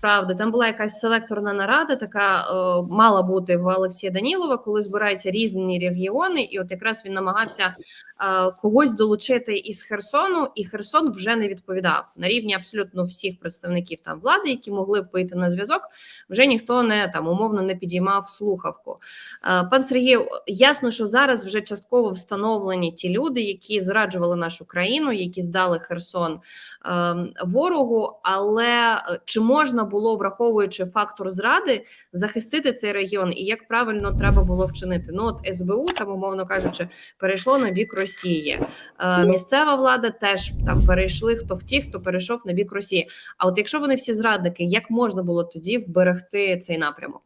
Правда, там була якась селекторна нарада, така е, мала бути в Олексія Данілова, коли збираються різні регіони, і от якраз він намагався е, когось долучити із Херсону, і Херсон вже не відповідав на рівні абсолютно всіх представників там влади, які могли б вийти на зв'язок. Вже ніхто не там умовно не підіймав слухавку. Е, пан Сергію, ясно, що зараз вже частково встановлені ті люди, які зраджували нашу країну, які здали Херсон е, ворогу. Але е, чи можна було, враховуючи фактор зради, захистити цей регіон, і як правильно треба було вчинити? Ну от СБУ, там умовно кажучи, перейшло на бік Росії. Е, місцева влада теж там перейшли хто втік, хто перейшов на бік Росії. А от якщо вони всі зрадники, як можна було тоді вберегти цей напрямок?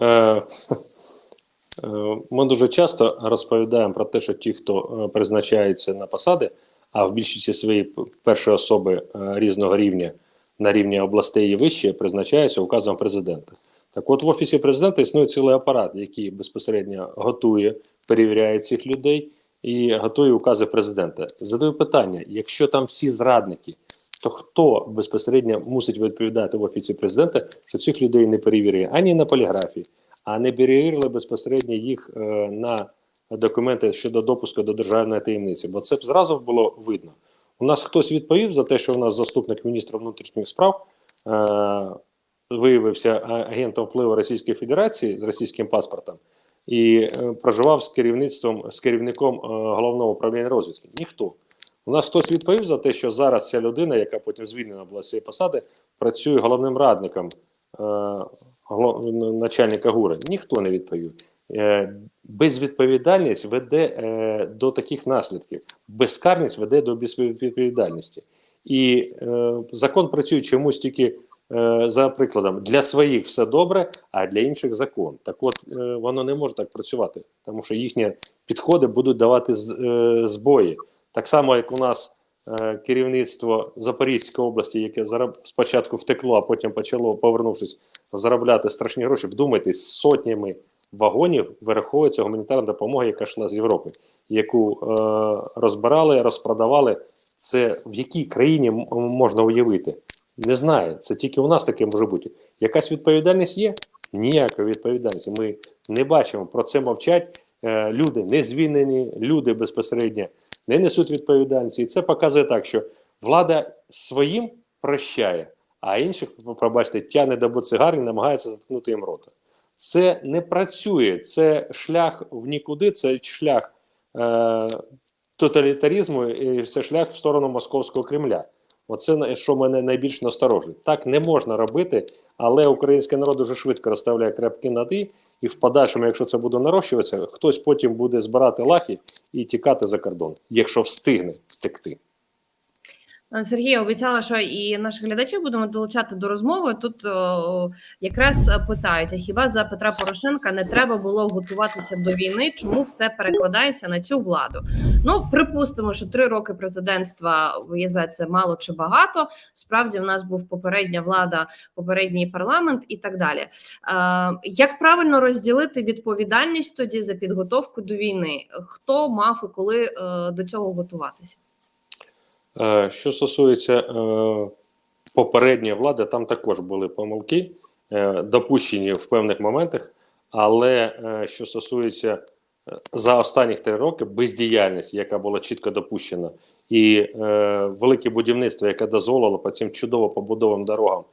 Е, е, Ми дуже часто розповідаємо про те, що ті, хто е, призначається на посади, а в більшості своєї п- першої особи е, різного рівня на рівні областей і вище призначаються указом президента. Так от в офісі президента існує цілий апарат, який безпосередньо готує, перевіряє цих людей і готує укази президента. Задаю питання: якщо там всі зрадники, то хто безпосередньо мусить відповідати в офісі президента, що цих людей не перевіряє ані на поліграфії, а не перевірили безпосередньо їх е, на документи щодо допуску до державної таємниці, бо це б зразу було видно. У нас хтось відповів за те, що у нас заступник міністра внутрішніх справ е, виявився агентом впливу Російської Федерації з російським паспортом і е, проживав з керівництвом з керівником е, головного управління розвідки. Ніхто. У нас хтось відповів за те, що зараз ця людина, яка потім звільнена була з цієї посади, працює головним радником е, начальника ГУРи. Ніхто не відповів. Е, безвідповідальність веде е, до таких наслідків. Безкарність веде до безвідповідальності. І е, закон працює чомусь тільки за прикладом для своїх все добре, а для інших закон. Так от воно не може так працювати, тому що їхні підходи будуть давати збої. Так само, як у нас керівництво Запорізької області, яке зараб... спочатку втекло, а потім почало, повернувшись, заробляти страшні гроші. Вдумайтесь, сотнями вагонів вираховується гуманітарна допомога, яка йшла з Європи, яку е, розбирали, розпродавали. Це в якій країні можна уявити? Не знаю. Це тільки у нас таке може бути. Якась відповідальність є? Ніякої відповідальності. Ми не бачимо. Про це мовчать. Е, люди не звільнені, люди безпосередньо не несуть відповідальності. І це показує так, що влада своїм прощає, а інших, пробачте, тягне до буцигар і намагається заткнути їм рота. Це не працює. Це шлях в нікуди, це шлях е, тоталітаризму, і це шлях в сторону московського Кремля. Оце що мене найбільш насторожує. Так не можна робити, але український народ дуже швидко розставляє крапки над «і», і в подальшому, якщо це буде нарощуватися, хтось потім буде збирати лахи і тікати за кордон, якщо встигне втекти. Пане Сергію, обіцяла, що і наших глядачів будемо долучати до розмови. Тут о, якраз е, питають: а хіба за Петра Порошенка не треба було готуватися до війни? Чому все перекладається на цю владу? Ну припустимо, що три роки президентства ЄЗ це мало чи багато. Справді, в нас був попередня влада, попередній парламент і так далі. Е, як правильно розділити відповідальність тоді за підготовку до війни? Хто мав і коли е, до цього готуватися? Е, Що стосується е, попередньої влади, там також були помилки, е, допущені в певних моментах. Але що стосується за останні три роки бездіяльності, яка була чітко допущена, і велике будівництво, яке дозволило по цим чудово побудованим дорогам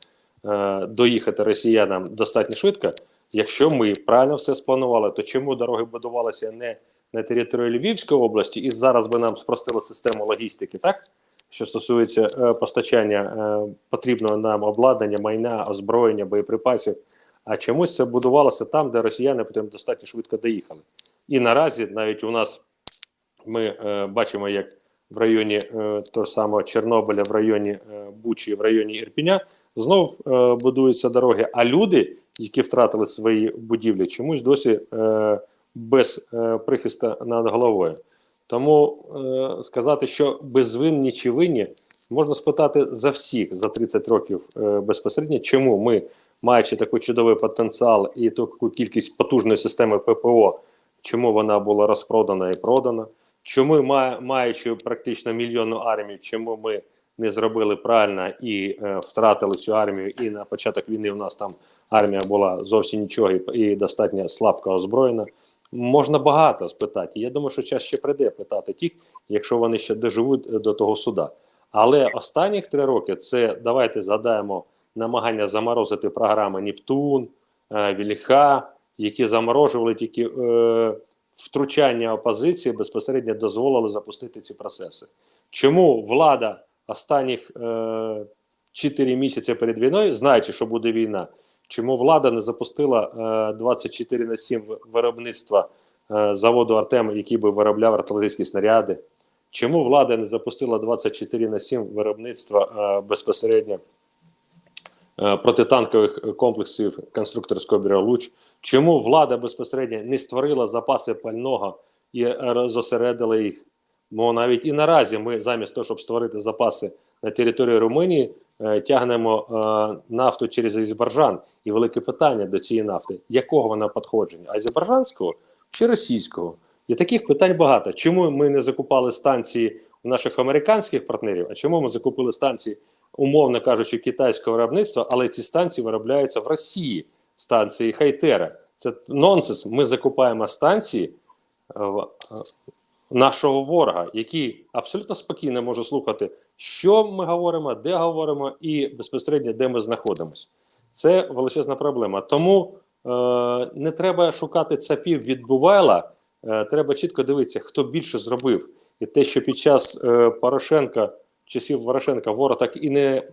доїхати росіянам достатньо швидко. Якщо ми правильно все спланували, то чому дороги будувалися не на території Львівської області, і зараз би нам спростили систему логістики, так? Що стосується е, постачання е, потрібного нам обладнання, майна, озброєння, боєприпасів, а чомусь це будувалося там, де росіяни потім достатньо швидко доїхали. І наразі навіть у нас ми е, бачимо, як в районі е, того самого Чорнобиля, в районі е, Бучі, в районі Ірпіня знов е, будуються дороги. А люди, які втратили свої будівлі, чомусь досі е, без е, прихиста над головою. Тому е, сказати, що безвинні чи винні, можна спитати за всіх за 30 років е, безпосередньо, чому ми, маючи такий чудовий потенціал і таку кількість потужної системи ППО, чому вона була розпродана і продана, чому має, маючи практично мільйонну армію, чому ми не зробили правильно і е, втратили цю армію. І на початок війни у нас там армія була зовсім нічого і, і достатньо слабко озброєна. Можна багато спитати. Я думаю, що час ще прийде питати тих, якщо вони ще доживуть до того суда. Але останніх три роки це давайте згадаємо намагання заморозити програми Нептун, е, Вільха, які заморожували тільки е, втручання опозиції, безпосередньо дозволили запустити ці процеси. Чому влада останніх е, 4 місяці перед війною, знаючи, що буде війна, чому влада не запустила е, 24 на 7 виробництва е, заводу Артем, який би виробляв артилерійські снаряди? Чому влада не запустила 24 на 7 виробництва е, безпосередньо е, протитанкових комплексів конструкторського бюро Луч? Чому влада безпосередньо не створила запаси пального і е, зосередила їх? Бо навіть і наразі ми замість того, щоб створити запаси на території Румунії, е, тягнемо е, нафту через Азербайджан. І велике питання до цієї нафти: якого вона походження? Азербайджанського чи російського? І таких питань багато. Чому ми не закупали станції у наших американських партнерів? А чому ми закупили станції, умовно кажучи, китайського виробництва, але ці станції виробляються в Росії, станції Хайтера? Це нонсенс. Ми закупаємо станції е, в- е, нашого ворога, який абсолютно спокійно може слухати, що ми говоримо, де говоримо, і безпосередньо де ми знаходимося. Це величезна проблема. Тому е, не треба шукати цапів від Бувайла, е, треба чітко дивитися, хто більше зробив. І те, що під час е, Порошенка, часів Порошенка, ворог так і не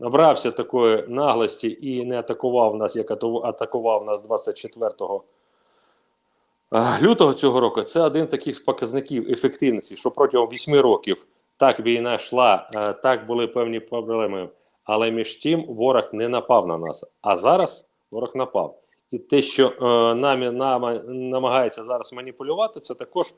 набрався такої наглості і не атакував нас, як атакував нас 24 Е, лютого цього року це один з таких показників ефективності, що протягом 8 років так війна йшла, е, так були певні проблеми, але між тим ворог не напав на нас. А зараз ворог напав. І те, що е, нами нами намагається зараз маніпулювати, це також е,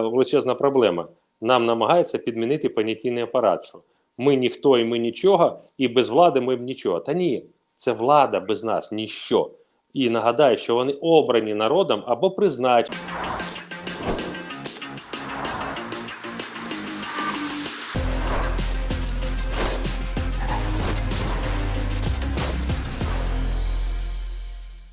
величезна проблема. Нам намагається підмінити понятійний апарат. Що ми ніхто і ми нічого, і без влади ми б нічого. Та ні, це влада без нас ніщо. І нагадаю, що вони обрані народом або призначені.